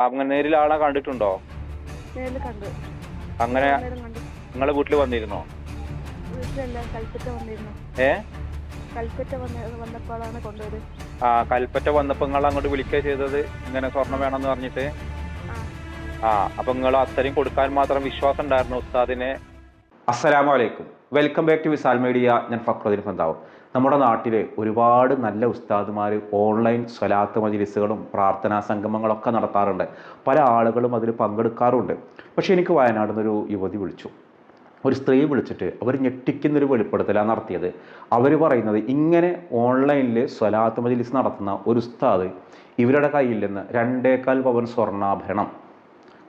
അങ്ങനെ നേരിൽ ആളെ കണ്ടിട്ടുണ്ടോ? അങ്ങനെ നിങ്ങളെ വീട്ടിൽ വന്നിരുന്നോ? ഏ? ആ കൽപ്പറ്റ വന്നപ്പോ നിങ്ങൾ അങ്ങോട്ട് വിളിക്കുക ചെയ്തത്? ഇങ്ങനെ സ്വർണം വേണമെന്ന് പറഞ്ഞിട്ട്? ആ. ആ അപ്പൊ നിങ്ങൾ അത്രയും കൊടുക്കാൻ മാത്രം വിശ്വാസം ഉണ്ടായിരുന്നു ഉസ്താദിനെ? അസ്സലാമു അലൈക്കും welcome back to Visal media ഞാൻ ഫക്രുദ്ദീൻ ഫന്താവും. നമ്മുടെ നാട്ടിലെ ഒരുപാട് നല്ല ഉസ്താദുമാർ ഓൺലൈൻ സ്വലാത്ത് മജിലിസുകളും പ്രാർത്ഥനാ സംഗമങ്ങളൊക്കെ നടത്താറുണ്ട്. പല ആളുകളും അതിൽ പങ്കെടുക്കാറുണ്ട്. പക്ഷേ എനിക്ക് വയനാട് നിന്നൊരു യുവതി വിളിച്ചു. ഒരു സ്ത്രീ വിളിച്ചിട്ട് അവർ ഞെട്ടിക്കുന്നൊരു വെളിപ്പെടുത്തലാണ് നടത്തിയത്. അവർ പറയുന്നത് ഇങ്ങനെ ഓൺലൈനിൽ സ്വലാത്ത് മജിലിസ് നടത്തുന്ന ഒരു ഉസ്താദ് ഇവരുടെ കയ്യിൽ നിന്ന് രണ്ടേക്കാൽ പവൻ സ്വർണാഭരണം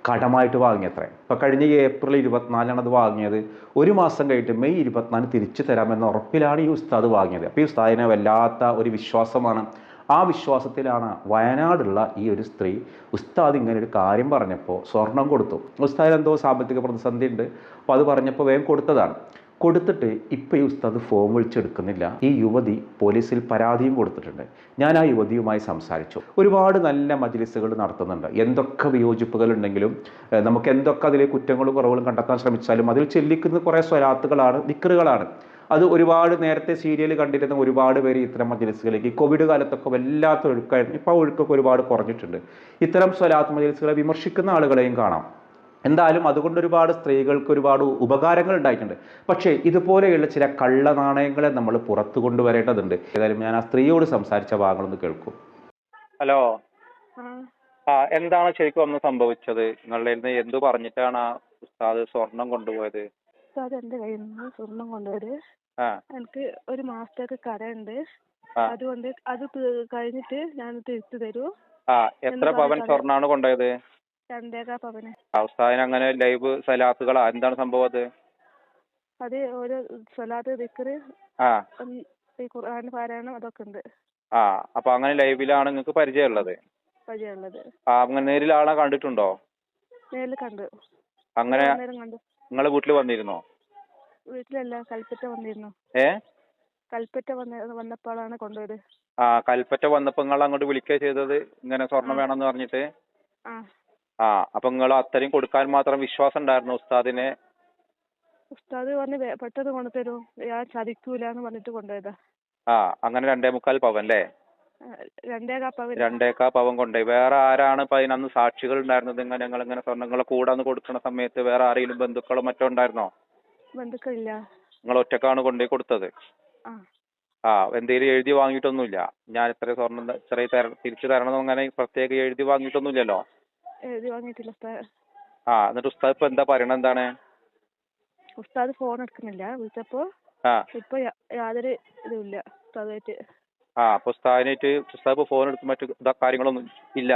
കടമായിട്ട് വാങ്ങിയത്രേ. ഇപ്പോൾ കഴിഞ്ഞ ഏപ്രിൽ ഇരുപത്തിനാലാണ് അത് വാങ്ങിയത്. ഒരു മാസം കഴിഞ്ഞിട്ട് മെയ് ഇരുപത്തിനാല് തിരിച്ചു തരാമെന്ന ഉറപ്പിലാണ് ഈ ഉസ്താദ് വാങ്ങിയത്. അപ്പോൾ ഈ ഉസ്താദിനെ വല്ലാത്ത ഒരു വിശ്വാസമാണ്. ആ വിശ്വാസത്തിലാണ് വയനാടുള്ള ഈ ഒരു സ്ത്രീ ഉസ്താദ് ഇങ്ങനെ ഒരു കാര്യം പറഞ്ഞപ്പോൾ സ്വർണം കൊടുത്തു. ഉസ്താദിന് എന്തോ സാമ്പത്തിക പ്രതിസന്ധി ഉണ്ട് അപ്പോൾ അത് പറഞ്ഞപ്പോൾ വേഗം കൊടുത്തതാണ്. കൊടുത്തിട്ട് ഇപ്പോൾ ഈ ഉസ്താദ് ഫോം വിളിച്ചെടുക്കുന്നില്ല. ഈ യുവതി പോലീസിൽ പരാതിയും കൊടുത്തിട്ടുണ്ട്. ഞാൻ ആ യുവതിയുമായി സംസാരിച്ചു. ഒരുപാട് നല്ല മജ്ലിസുകൾ നടത്തുന്നുണ്ട്. എന്തൊക്കെ വിയോജിപ്പുകളുണ്ടെങ്കിലും നമുക്ക് എന്തൊക്കെ അതിലെ കുറ്റങ്ങളും കുറവുകളും കണ്ടെത്താൻ ശ്രമിച്ചാലും അതിൽ ചെല്ലിക്കുന്ന കുറേ സ്വരാത്തുകളാണ് ദിക്കറുകളാണ് അത് ഒരുപാട് നേരത്തെ സീരിയൽ കണ്ടിരുന്ന ഒരുപാട് പേര് ഇത്തരം മജ്ലിസുകളിലേക്ക് കോവിഡ് കാലത്തൊക്കെ വല്ലാത്ത ഒഴുക്കായിരുന്നു. ഇപ്പോൾ ആ ഒഴുക്കൊക്കെ ഒരുപാട് കുറഞ്ഞിട്ടുണ്ട്. ഇത്തരം സ്വലാത്ത് മജ്ലിസുകളെ വിമർശിക്കുന്ന ആളുകളെയും കാണാം. എന്തായാലും അതുകൊണ്ട് ഒരുപാട് സ്ത്രീകൾക്ക് ഒരുപാട് ഉപകാരങ്ങൾ ഉണ്ടായിട്ടുണ്ട്. പക്ഷേ ഇതുപോലെയുള്ള ചില കള്ള നാണയങ്ങളെ നമ്മൾ പുറത്തു കൊണ്ടുവരേണ്ടതുണ്ട്. ഏതായാലും ഞാൻ ആ സ്ത്രീയോട് സംസാരിച്ച ഭാഗങ്ങളൊന്ന് കേൾക്കും. ഹലോ. ആ. എന്താണ് ശരിക്കും അന്ന് സംഭവിച്ചത്? നിങ്ങളുടെ എന്ത് പറഞ്ഞിട്ടാണ് ആ ഉസ്താദ് സ്വർണം കൊണ്ടുപോയത്? ഉസ്താദ് എന്റെ കയ്യിൽ നിന്ന് സ്വർണം കൊണ്ടുപോയത് ആ. എനിക്ക് ഒരു മാസത്തേക്ക് കടയുണ്ട്. അതുകൊണ്ട് അത് കഴിഞ്ഞിട്ട് ഞാൻ തിരിച്ചു തരൂ. ആ എത്ര പവൻ സ്വർണാണ് കൊണ്ടുപോയത്? രണ്ടേകാ പവന് ആ ഉസ്താദിന് അങ്ങനെ ലൈവ് സലാത്തുകളാ. എന്താണ് സംഭവം അത്? അത് ഓരോ സ്വലാത്ത് ദിക്കറ് ആ. ഉം, ഈ ഖുർആൻ പാരായണം അതൊക്കെ ഉണ്ട്. ആ അപ്പൊ അങ്ങനെ ലൈവിലാണ് നിങ്ങൾക്ക് പരിചയമുള്ളത്? പരിചയമുള്ളത്. ആ അങ്ങനെ നേരിൽ ആളെ കണ്ടിട്ടുണ്ടോ? നേരിൽ കണ്ടു. അങ്ങനെ നേരം കണ്ടു. നിങ്ങളെ വീട്ടിൽ വന്നിരുന്നോ? വീട്ടിലല്ല കൽപ്പറ്റ വന്നിരുന്നു. ഏ? കൽപ്പറ്റ വന്ന് വന്നപ്പോഴാണ് കൊണ്ടുപോയത്. ആ കൽപ്പറ്റ വന്നപ്പോ നിങ്ങൾ അങ്ങോട്ട് വിളിക്കുക ചെയ്തത്? ഇങ്ങനെ സ്വർണം വേണം എന്ന് പറഞ്ഞിട്ട്? ആ. ആ അപ്പൊ നിങ്ങൾ അത്രയും കൊടുക്കാൻ മാത്രം വിശ്വാസം ഉണ്ടായിരുന്നു ഉസ്താദിനെ? ഉസ്താദ് പറഞ്ഞു പെട്ടെന്ന് കൊണ്ടുതരൂ. ഞാൻ ചതിക്കൂല എന്ന് പറഞ്ഞിട്ട് കൊണ്ടുപോയതാ. ആ അങ്ങനെ രണ്ടേ മുക്കാൽ പവൻ അല്ലേ? രണ്ടേകാ പവൻ രണ്ടേക്കാ പവൻ കൊണ്ടുപോയി. വേറെ ആരാണ് ഇപ്പൊ അതിനന്ന് സാക്ഷികൾ ഉണ്ടായിരുന്നത്? ഇങ്ങനെ ഞങ്ങൾ ഇങ്ങനെ സ്വർണങ്ങളെ കൂടെ കൊടുക്കുന്ന സമയത്ത് വേറെ ആരെങ്കിലും ബന്ധുക്കളോ മറ്റോ ഉണ്ടായിരുന്നോ? ബന്ധുക്കളില്ല. നിങ്ങൾ ഒറ്റക്കാണ് കൊണ്ടുപോയി കൊടുത്തത്? ആ. എന്തെങ്കിലും എഴുതി വാങ്ങിയിട്ടൊന്നുമില്ല. ഞാൻ ഇത്ര സ്വർണം ഇത്ര തിരിച്ചു തരണം അങ്ങനെ പ്രത്യേകം എഴുതി വാങ്ങിയിട്ടൊന്നുമില്ലല്ലോ? എഴുതി വാങ്ങിയിട്ടില്ല ഉസ്താദ്. ആ എന്നിട്ട് ഉസ്താദ് ഇപ്പൊ എന്താ പറയണ എന്താണ്? ഉസ്താദ് ഫോൺ എടുക്കുന്നില്ല വിളിച്ചപ്പോ ആ. ഇപ്പൊ യാ- യാതൊരു ഇതുമില്ല ഉസ്താദായിട്ട്. ആ അപ്പൊ ഉസ്താദിനായിട്ട് ഉസ്താദ് ഇപ്പൊ ഫോൺ എടുത്ത് മറ്റു ഇതാ കാര്യങ്ങളൊന്നും ഇല്ല.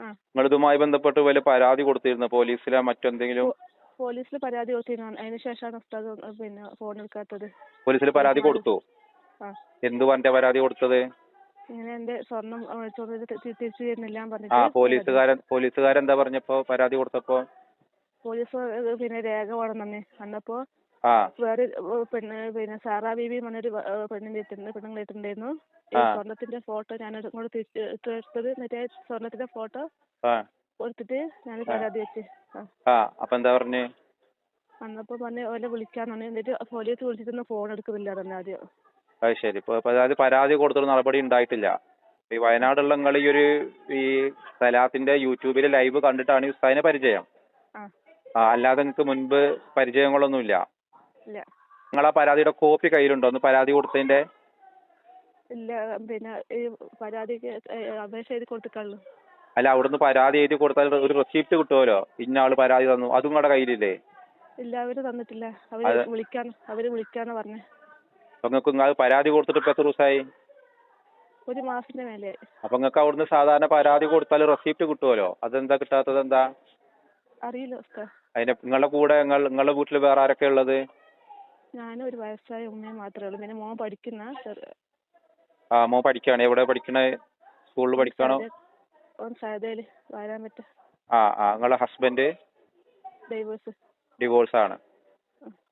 ആ. നിങ്ങൾ ഇതുമായി ബന്ധപ്പെട്ട് വല്ല പരാതി കൊടുത്തിരുന്നു പോലീസിലോ മറ്റെന്തെങ്കിലും? പോലീസിൽ പരാതി കൊടുത്തിരുന്നു. അതിന് ശേഷമാണ് ഉസ്താദ് ഒന്ന് പിന്നെ ഫോൺ എടുക്കാത്തത്. പോലീസിൽ പരാതി കൊടുത്തു? ആ. എന്ത് പറഞ്ഞ പരാതി കൊടുത്തത്? ഇങ്ങനെ എന്റെ സ്വർണം തിരിച്ചു തരുന്നില്ല എന്ന് ആ പറഞ്ഞിട്ട്. പോലീസുകാരൻ എന്താ പറഞ്ഞപ്പോ? പരാതി കൊടുത്തപ്പോ? പോലീസ് പിന്നെ രേഖ വേണം തന്നെ. അന്നപ്പോ ആ. വേറെ ഏ, പെണ്ണ് പിന്നെ സാറാ ബീബി പറഞ്ഞൊരു ഏ, പെണ്ണിന്റെ പെണ്ണുങ്ങൾ ഇട്ടുണ്ടായിരുന്നു ഈ ആ. സ്വർണത്തിന്റെ ഫോട്ടോ ഞാൻ ഇങ്ങോട്ട് തിരിച്ച് എടുത്തത് മറ്റേ സ്വർണത്തിന്റെ ഫോട്ടോ ആ. കൊടുത്തിട്ട് ഞാൻ പരാതി വെച്ച്. ആ. ആ അപ്പൊ എന്താ പറഞ്ഞ്? അന്നപ്പോ പറഞ്ഞ് ഓലെ വിളിക്കാന്ന് പറഞ്ഞു എന്നിട്ട് പോലീസ് വിളിച്ചിട്ടൊന്നും ഫോൺ എടുക്കുന്നില്ല പറഞ്ഞു ആദ്യം. അത് ശരി. ഇപ്പൊ അതായത് പരാതി കൊടുത്തൊരു നടപടി ഉണ്ടായിട്ടില്ല. ഈ വയനാടുള്ള നിങ്ങൾ ഈ ഒരു ഈ സലാത്തിന്റെ യൂട്യൂബിൽ ലൈവ് കണ്ടിട്ടാണ് ഈ ഉസ്താദിനെ പരിചയം. അല്ലാതെ നിങ്ങൾക്ക് മുൻപ് പരിചയങ്ങളൊന്നുമില്ല. ഇല്ല. നിങ്ങൾ ആ പരാതിയുടെ കോപ്പി കയ്യിലുണ്ടോ? ഒന്ന് പരാതി കൊടുത്തതിന്റെ? ഇല്ല പിന്നെ ഈ പരാതിക്ക് ഏ, അപേക്ഷ എഴുതി കൊടുത്തിട്ടുള്ളൂ. അല്ല അവിടുന്ന് പരാതി എഴുതി കൊടുത്താൽ ഒരു റെസിപ്റ്റ് കിട്ടുമല്ലോ? ഇന്ന ആൾ പരാതി തന്നു. അതും നിങ്ങളുടെ കയ്യിലില്ലേ? ഇല്ല അവർ തന്നിട്ടില്ല. അവർ വിളിക്കാൻ അവർ വിളിക്കാന്ന് പറഞ്ഞു. നിങ്ങൾക്ക് നിങ്ങൾ പരാതി കൊടുത്തിട്ട് ഇപ്പൊ എത്ര ദിവസമായി ഒരു മാസത്തിന് മേലെ. അപ്പൊ നിങ്ങൾക്ക് അവിടുന്ന് സാധാരണ പരാതി കൊടുത്താൽ റെസിപ്റ്റ് കിട്ടുമല്ലോ അതെന്താ കിട്ടാത്തത്? എന്താ? അറിയില്ല ഉസ്താദ്. അതിന്റെ നിങ്ങളുടെ കൂടെ നിങ്ങൾ നിങ്ങളുടെ വീട്ടിൽ വേറെ ആരൊക്കെ ഉള്ളത്? ഞാനും ഒരു വയസ്സായ ഉമ്മയും മാത്രമേ ഉള്ളൂ. പിന്നെ മോൻ പഠിക്കുന്ന ചെറു- ആ മോൻ പഠിക്കാണ് എവിടെ പഠിക്കണേ? സ്കൂളിൽ പഠിക്കാണോ? ഓൻ സഹതയിൽ വരാൻ പറ്റ. ആ ആ. നിങ്ങളുടെ ഹസ്ബൻഡ് ഡൈവേഴ്സ് ഡിവോഴ്സ് ആണ്.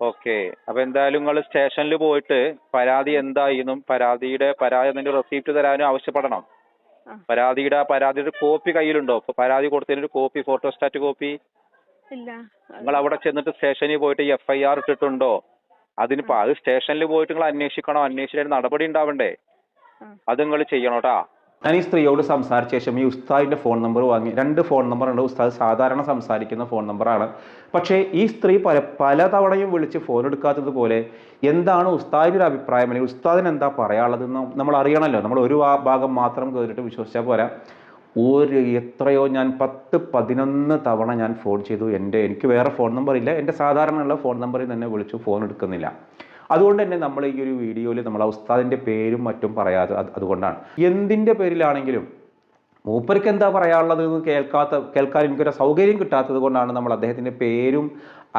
ഓക്കെ. അപ്പൊ എന്തായാലും നിങ്ങൾ സ്റ്റേഷനിൽ പോയിട്ട് പരാതി എന്തായിന്നും പരാതിയുടെ പരാതി റെസീപ്റ്റ് തരാനും ആവശ്യപ്പെടണം. ആ. പരാതിയുടെ പരാതിയുടെ കോപ്പി കയ്യിലുണ്ടോ? പരാതി കൊടുത്തതിന്റെ ഒരു കോപ്പി ഫോട്ടോസ്റ്റാറ്റ് കോപ്പി ഇല്ല. നിങ്ങൾ അവിടെ ചെന്നിട്ട് സ്റ്റേഷനിൽ പോയിട്ട് എഫ് ഐ ആർ ഇട്ടിട്ടുണ്ടോ? അതിനിപ്പോ അത് സ്റ്റേഷനിൽ പോയിട്ട് നിങ്ങൾ അന്വേഷിക്കണോ? അന്വേഷിച്ചിട്ട് നടപടി ഉണ്ടാവണ്ടേ? അത് നിങ്ങൾ ചെയ്യണം കേട്ടാ ഞാൻ ഈ സ്ത്രീയോട് സംസാരിച്ച ശേഷം ഈ ഉസ്താദിന്റെ ഫോൺ നമ്പർ വാങ്ങി. രണ്ട് ഫോൺ നമ്പർ ഉണ്ട്. ഉസ്താദ് സാധാരണ സംസാരിക്കുന്ന ഫോൺ നമ്പറാണ് പക്ഷേ ഈ സ്ത്രീ പല പലതവണയും വിളിച്ച് ഫോൺ എടുക്കാത്തത് പോലെ എന്താണ് ഉസ്താദിന്റെ അഭിപ്രായം? അല്ലെങ്കിൽ ഉസ്താദിന് എന്താ പറയാനുള്ളതെന്ന് നമ്മൾ അറിയണമല്ലോ. നമ്മൾ ഒരു ഭാഗം മാത്രം കേട്ടിട്ട് വിശ്വസിച്ചാൽ പോരാ. ഒരു എത്രയോ ഞാൻ പത്ത് പതിനൊന്ന് തവണ ഞാൻ ഫോൺ ചെയ്തു. എന്റെ എനിക്ക് വേറെ ഫോൺ നമ്പർ ഇല്ല. എന്റെ സാധാരണയുള്ള ഫോൺ നമ്പറിൽ തന്നെ വിളിച്ചു ഫോൺ എടുക്കുന്നില്ല. അതുകൊണ്ട് തന്നെ നമ്മൾ ഈ ഒരു വീഡിയോയിൽ നമ്മൾ ഉസ്താദിന്റെ പേരും മറ്റും പറയാതെ അതുകൊണ്ടാണ്. എന്തിന്റെ പേരിലാണെങ്കിലും മൂപ്പർക്ക് എന്താ പറയാനുള്ളത് എന്ന് കേൾക്കാത്ത കേൾക്കാൻ എനിക്കൊരു സൗകര്യം കിട്ടാത്തത് കൊണ്ടാണ് നമ്മൾ അദ്ദേഹത്തിന്റെ പേരും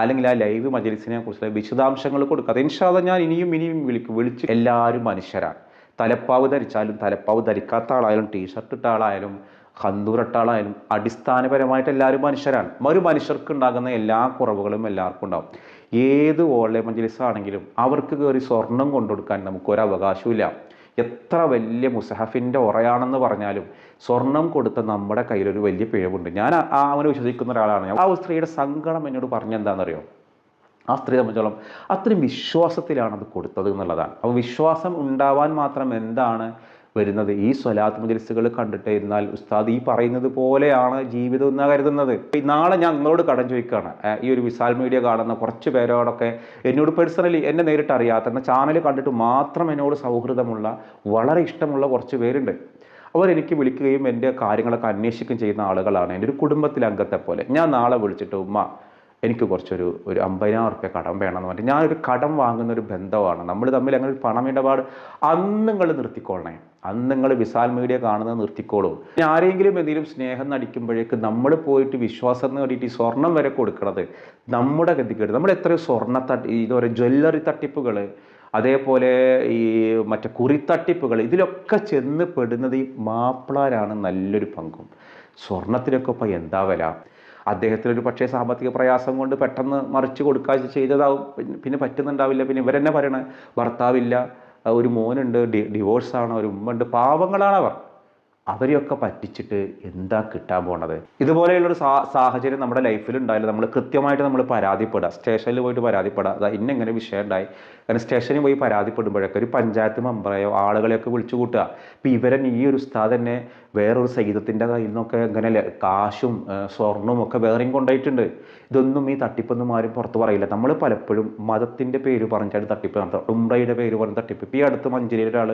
അല്ലെങ്കിൽ ആ ലൈവ് മജലിസിനെ കുറിച്ചുള്ള വിശദാംശങ്ങൾ കൊടുക്കാതെ ഇൻഷാദ ഞാൻ ഇനിയും ഇനിയും വിളിക്കും. വിളിച്ച് എല്ലാവരും മനുഷ്യരാണ്. തലപ്പാവ് ധരിച്ചാലും തലപ്പാവ് ധരിക്കാത്ത ആളായാലും ടീഷർട്ട് ഇട്ട ആളായാലും ഹന്തൂറിട്ട ആളായാലും അടിസ്ഥാനപരമായിട്ട് എല്ലാവരും മനുഷ്യരാണ്. ഒരു മനുഷ്യർക്ക് ഉണ്ടാകുന്ന എല്ലാ കുറവുകളും എല്ലാവർക്കും ഉണ്ടാവും. ഏത് ഓൺലൈൻ മജലിസ് ആണെങ്കിലും അവർക്ക് കയറി സ്വർണം കൊണ്ടുകൊടുക്കാൻ നമുക്കൊരു അവകാശമില്ല എത്ര വലിയ മുസഹഫിന്റെ ഉറയാണെന്ന് പറഞ്ഞാലും സ്വർണം കൊടുത്ത നമ്മുടെ കയ്യിലൊരു വലിയ പിഴവുണ്ട്. ഞാൻ ആ- അവനെ വിശ്വസിക്കുന്ന ഒരാളാണ്. ആ സ്ത്രീയുടെ സങ്കടം എന്നോട് പറഞ്ഞെന്താണെന്നറിയോ ആ സ്ത്രീ സംബന്ധിച്ചോളം അത്രയും വിശ്വാസത്തിലാണ് അത് കൊടുത്തത് എന്നുള്ളതാണ്. അപ്പോൾ വിശ്വാസം ഉണ്ടാവാൻ മാത്രം എന്താണ് വരുന്നത്. ഈ സ്വലാത്ത് മുജലിസുകൾ കണ്ടിട്ട് ഇരുന്നാൽ ഉസ്താദ് ഈ പറയുന്നത് പോലെയാണ് ജീവിതം എന്നാ കരുതുന്നത്. നാളെ ഞാൻ നിങ്ങളോട് കടം ചോദിക്കുകയാണ്. ഈ ഒരു വിശാൽ മീഡിയ കാണുന്ന കുറച്ച് പേരോടൊക്കെ എന്നോട് പേഴ്സണലി എന്നെ നേരിട്ട് അറിയാത്ത എന്ന ചാനൽ കണ്ടിട്ട് മാത്രം എന്നോട് സൗഹൃദമുള്ള വളരെ ഇഷ്ടമുള്ള കുറച്ച് പേരുണ്ട്. അവർ എനിക്ക് വിളിക്കുകയും എന്റെ കാര്യങ്ങളൊക്കെ അന്വേഷിക്കുകയും ചെയ്യുന്ന ആളുകളാണ്. എന്റെ ഒരു കുടുംബത്തിലെ അംഗത്തെ പോലെ ഞാൻ നാളെ വിളിച്ചിട്ട് ഉമ്മ എനിക്ക് കുറച്ചൊരു ഒരു അമ്പതിനായിരം റുപ്യ കടം വേണമെന്ന് പറഞ്ഞിട്ട് ഞാനൊരു കടം വാങ്ങുന്ന ഒരു ബന്ധമാണ് നമ്മൾ തമ്മിൽ അങ്ങനെ ഒരു പണം ഇടപാട് അന്ന് നിങ്ങൾ നിർത്തിക്കോളണേ. അന്ന് നിങ്ങൾ വിശാൽ മീഡിയ കാണുന്നത് നിർത്തിക്കോളൂ. ഇനി ആരെങ്കിലും എന്തെങ്കിലും സ്നേഹം നടിക്കുമ്പോഴേക്ക് നമ്മൾ പോയിട്ട് വിശ്വാസം നേടിയിട്ട് ഈ സ്വർണം വരെ കൊടുക്കണത് നമ്മുടെ ഗതികേട്. നമ്മൾ എത്രയോ സ്വർണ തട്ടി ഇതുപോലെ ജ്വല്ലറി തട്ടിപ്പുകൾ അതേപോലെ ഈ മറ്റേ കുറിത്തട്ടിപ്പുകൾ ഇതിലൊക്കെ ചെന്ന് പെടുന്നത് ഈ മാപ്പിളാരാണ് നല്ലൊരു പങ്കും. സ്വർണത്തിനൊക്കെ ഇപ്പോൾ എന്താ വില? അദ്ദേഹത്തിന് ഒരു പക്ഷേ സാമ്പത്തിക പ്രയാസം കൊണ്ട് പെട്ടെന്ന് മറിച്ച് കൊടുക്കുക ചെയ്തതാവും. പിന്നെ- പിന്നെ പറ്റുന്നുണ്ടാവില്ല. പിന്നെ ഇവരെന്നെ പറയണേ ഭർത്താവില്ല ഒരു മോനുണ്ട് ഡി ഡിവോഴ്സാണ് ഒരു ഉമ്മുണ്ട് പാവങ്ങളാണ് അവർ അവരെയൊക്കെ പറ്റിച്ചിട്ട് എന്താ കിട്ടാൻ പോണത്? ഇതുപോലെയുള്ളൊരു സാ സാഹചര്യം നമ്മുടെ ലൈഫിൽ ഉണ്ടായില്ല നമ്മൾ കൃത്യമായിട്ട് നമ്മൾ പരാതിപ്പെടുക സ്റ്റേഷനിൽ പോയിട്ട് പരാതിപ്പെടുക അതാ ഇന്നെങ്ങനെ വിഷയം ഉണ്ടായി? കാരണം സ്റ്റേഷനിൽ പോയി പരാതിപ്പെടുമ്പോഴൊക്കെ ഒരു പഞ്ചായത്ത് മെമ്പറെയോ ആളുകളെയൊക്കെ വിളിച്ചു കൂട്ടുക. ഇപ്പം ഇവരൻ ഈ ഒരു ഉസ്താദ് തന്നെ വേറൊരു സൈതത്തിന്റെ കയ്യിൽ നിന്നൊക്കെ ഇങ്ങനെ കാശും സ്വർണവും ഒക്കെ വേറെയും കൊണ്ടുപോയിട്ടുണ്ട്. ഇതൊന്നും ഈ തട്ടിപ്പൊന്നും ആരും പുറത്ത് പറയില്ല. നമ്മൾ പലപ്പോഴും മതത്തിന്റെ പേര് പറഞ്ഞിട്ടാണ് തട്ടിപ്പ് നടത്തുക. ഉംറയുടെ പേര് പറഞ്ഞ് തട്ടിപ്പ്. ഇപ്പം ഈ അടുത്ത് മഞ്ചേരിയിൽ ഒരാൾ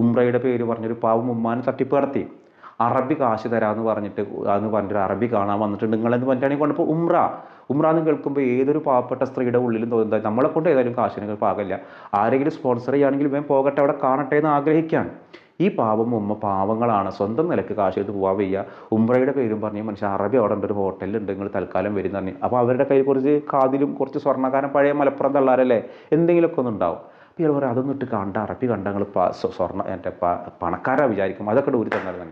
ഉംറയുടെ പേര് പറഞ്ഞൊരു പാവം ഉമ്മാനെ തട്ടിപ്പ് നടത്തി. അറബി കാശ് തരാമെന്ന് പറഞ്ഞിട്ട് അന്ന് പറഞ്ഞിട്ട് അറബി കാണാൻ വന്നിട്ടുണ്ട്. നിങ്ങളെന്ന് പറഞ്ഞിട്ടാണെങ്കിൽ കൊണ്ടപ്പോൾ ഉമ്ര ഉംറ? എന്ന് കേൾക്കുമ്പോൾ ഏതൊരു പാവപ്പെട്ട സ്ത്രീയുടെ ഉള്ളിലും തോന്നുന്നത് നമ്മളെ കൊണ്ട് ഏതായാലും കാശിന് പാകല്ല. ആരെങ്കിലും സ്പോൺസർ ചെയ്യുകയാണെങ്കിൽ വേഗം പോകട്ടെ അവിടെ കാണട്ടെ എന്ന് ആഗ്രഹിക്കുകയാണ് ഈ പാവം ഉമ്മ പാവങ്ങളാണ്. സ്വന്തം നിലയ്ക്ക് കാശ് എടുത്ത് പോകാൻ വയ്യ. ഉംറയുടെ പേരും പറഞ്ഞ് മനുഷ്യ അറബി അവിടെ ഉണ്ട് ഒരു ഹോട്ടലുണ്ട് നിങ്ങൾ തൽക്കാലം വരും തന്നെ അപ്പോൾ അവരുടെ കയ്യിൽ കുറച്ച് കാതിലും കുറച്ച് സ്വർണക്കാരൻ പഴയ മലപ്പുറം തള്ളാരല്ലേ? എന്തെങ്കിലുമൊക്കെ ഒന്ന് ഉണ്ടാവും. അപ്പോൾ ഇയാൾ പറയും അതൊന്നും ഇട്ട് കണ്ട അറബി കണ്ടങ്ങൾ സ്വർണ എന്റെ പണക്കാരാണ് വിചാരിക്കും. അതൊക്കെ ഊരി തന്നെ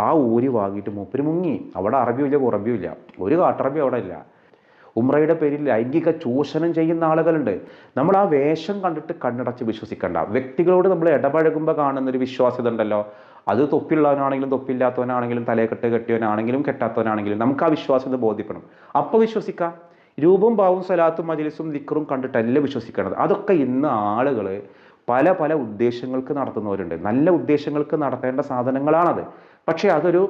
ആ ഊരി വാങ്ങിയിട്ട് മൂപ്പര് മുങ്ങി. അവിടെ അറബിയും ഇല്ല കുറബിയും ഇല്ല ഒരു കാട്ടറബി അവിടെ ഇല്ല. ഉമ്രയുടെ പേരിൽ ലൈംഗിക ചൂഷണം ചെയ്യുന്ന ആളുകളുണ്ട്. നമ്മൾ ആ വേഷം കണ്ടിട്ട് കണ്ണടച്ച് വിശ്വസിക്കണ്ട. വ്യക്തികളോട് നമ്മൾ ഇടപഴകുമ്പോൾ കാണുന്നൊരു വിശ്വാസ്യത ഉണ്ടല്ലോ. അത് തൊപ്പിയുള്ളവനാണെങ്കിലും തൊപ്പില്ലാത്തവനാണെങ്കിലും തലയെക്കെട്ട് കെട്ടിയവനാണെങ്കിലും കെട്ടാത്തവനാണെങ്കിലും നമുക്ക് ആ വിശ്വാസ്യത ബോധ്യപ്പെടും അപ്പോൾ വിശ്വസിക്കാം. രൂപവും ഭാവവും സ്വലാത്തും മജിലിസും ദിക്കറും കണ്ടിട്ടല്ല വിശ്വസിക്കേണ്ടത് അതൊക്കെ ഇന്ന് ആളുകൾ പല പല ഉദ്ദേശങ്ങൾക്ക് നടത്തുന്നവരുണ്ട്. നല്ല ഉദ്ദേശങ്ങൾക്ക് നടത്തേണ്ട സാധനങ്ങളാണത്. പക്ഷേ അതൊരു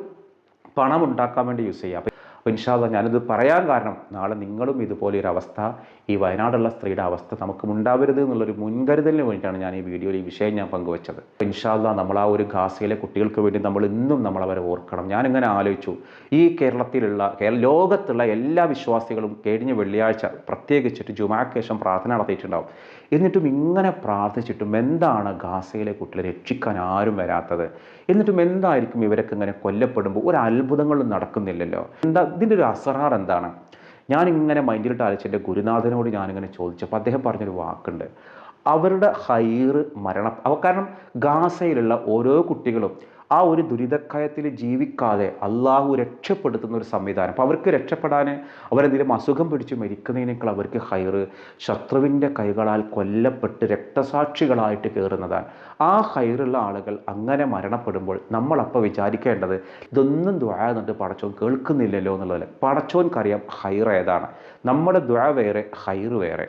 പണം ഉണ്ടാക്കാൻ വേണ്ടി യൂസ് ചെയ്യാം. അപ്പോൾ ഇൻഷാല്ല ഞാനിത് പറയാൻ കാരണം നാളെ നിങ്ങളും ഇതുപോലെ ഒരു അവസ്ഥ ഈ വയനാടുള്ള സ്ത്രീയുടെ അവസ്ഥ നമുക്ക് ഉണ്ടാവരുത് എന്നുള്ളൊരു മുൻകരുതലിന് വേണ്ടിയിട്ടാണ് ഞാൻ ഈ വീഡിയോയിൽ ഈ വിഷയം ഞാൻ പങ്കുവച്ചത്. ഇൻഷാല്ല നമ്മൾ ആ ഒരു ഗാസയിലെ കുട്ടികൾക്ക് വേണ്ടി നമ്മൾ ഇന്നും നമ്മൾ അവരെ ഓർക്കണം. ഞാനിങ്ങനെ ആലോചിച്ചു. ഈ കേരളത്തിലുള്ള കേരള ലോകത്തുള്ള എല്ലാ വിശ്വാസികളും കഴിഞ്ഞ വെള്ളിയാഴ്ച പ്രത്യേകിച്ചിട്ട് ജുമാക്ക് പ്രാർത്ഥന നടത്തിയിട്ടുണ്ടാവും. എന്നിട്ടും ഇങ്ങനെ പ്രാർത്ഥിച്ചിട്ടും എന്താണ് ഗാസയിലെ കുട്ടികളെ രക്ഷിക്കാൻ ആരും വരാത്തത്? എന്നിട്ടും എന്തായിരിക്കും ഇവരൊക്കെ ഇങ്ങനെ കൊല്ലപ്പെടുമ്പോൾ? ഒരു അത്ഭുതങ്ങളും നടക്കുന്നില്ലല്ലോ. എന്താ ഇതിന്റെ ഒരു അസറാർ എന്താണ്? ഞാനിങ്ങനെ മൈൻഡിലിട്ട് ആലോചിച്ച് എന്റെ ഗുരുനാഥനോട് ഞാനിങ്ങനെ ചോദിച്ചപ്പോൾ അദ്ദേഹം പറഞ്ഞൊരു വാക്കുണ്ട്. അവരുടെ ഹൈറ് മരണം. അവ കാരണം ഗാസയിലുള്ള ഓരോ കുട്ടികളും ആ ഒരു ദുരിതക്കയത്തിൽ ജീവിക്കാതെ അള്ളാഹു രക്ഷപ്പെടുത്തുന്ന ഒരു സംവിധാനം. അപ്പോൾ അവർക്ക് രക്ഷപ്പെടാൻ അവരെന്തെങ്കിലും അസുഖം പിടിച്ച് മരിക്കുന്നതിനേക്കാൾ അവർക്ക് ഹൈറ് ശത്രുവിന്റെ കൈകളാൽ കൊല്ലപ്പെട്ട് രക്തസാക്ഷികളായിട്ട് കയറുന്നതാണ്. ആ ഹൈറുള്ള ആളുകൾ അങ്ങനെ മരണപ്പെടുമ്പോൾ നമ്മളപ്പോൾ വിചാരിക്കേണ്ടത് ഇതൊന്നും ദ്വാ എന്നിട്ട് പടച്ചോൻ കേൾക്കുന്നില്ലല്ലോ എന്നുള്ളതല്ല? പടച്ചോൻക്കറിയാം ഹൈർ ഏതാണ്. നമ്മുടെ ദ്വാ വേറെ ഹൈറ് വേറെ.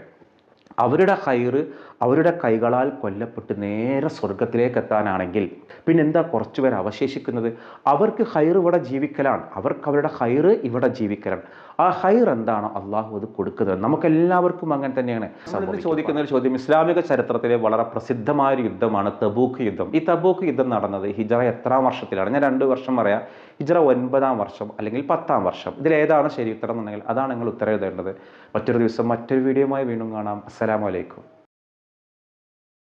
അവരുടെ ഹൈറ് അവരുടെ കൈകളാൽ കൊല്ലപ്പെട്ട് നേരെ സ്വർഗത്തിലേക്ക് എത്താനാണെങ്കിൽ പിന്നെന്താ കുറച്ചു പേർ അവശേഷിക്കുന്നത്? അവർക്ക് ഹൈറ് ഇവിടെ ജീവിക്കലാണ്. അവർക്ക് അവരുടെ ഹൈറ് ഇവിടെ ജീവിക്കലാണ്. ആ ഹൈർ എന്താണ് അള്ളാഹു അത് കൊടുക്കുന്നത്. നമുക്ക് എല്ലാവർക്കും അങ്ങനെ തന്നെയാണ്. ചോദിക്കുന്ന ഒരു ചോദ്യം ഇസ്ലാമിക ചരിത്രത്തിലെ വളരെ പ്രസിദ്ധമായ ഒരു യുദ്ധമാണ് തബൂക്ക് യുദ്ധം. ഈ തബൂക്ക് യുദ്ധം നടന്നത് ഹിജറ എത്രാം വർഷത്തിലാണ്? ഞാൻ രണ്ട് വർഷം പറയാം. ഹിജറ ഒൻപതാം വർഷം അല്ലെങ്കിൽ പത്താം വർഷം. ഇതിൽ ഏതാണ് ശരി ഉത്തരം എന്നുണ്ടെങ്കിൽ അതാണ് നിങ്ങൾ ഉത്തരം എഴുതേണ്ടത്. മറ്റൊരു ദിവസം മറ്റൊരു വീഡിയോയുമായി വീണ്ടും കാണാം. അസ്സലാമലൈക്കും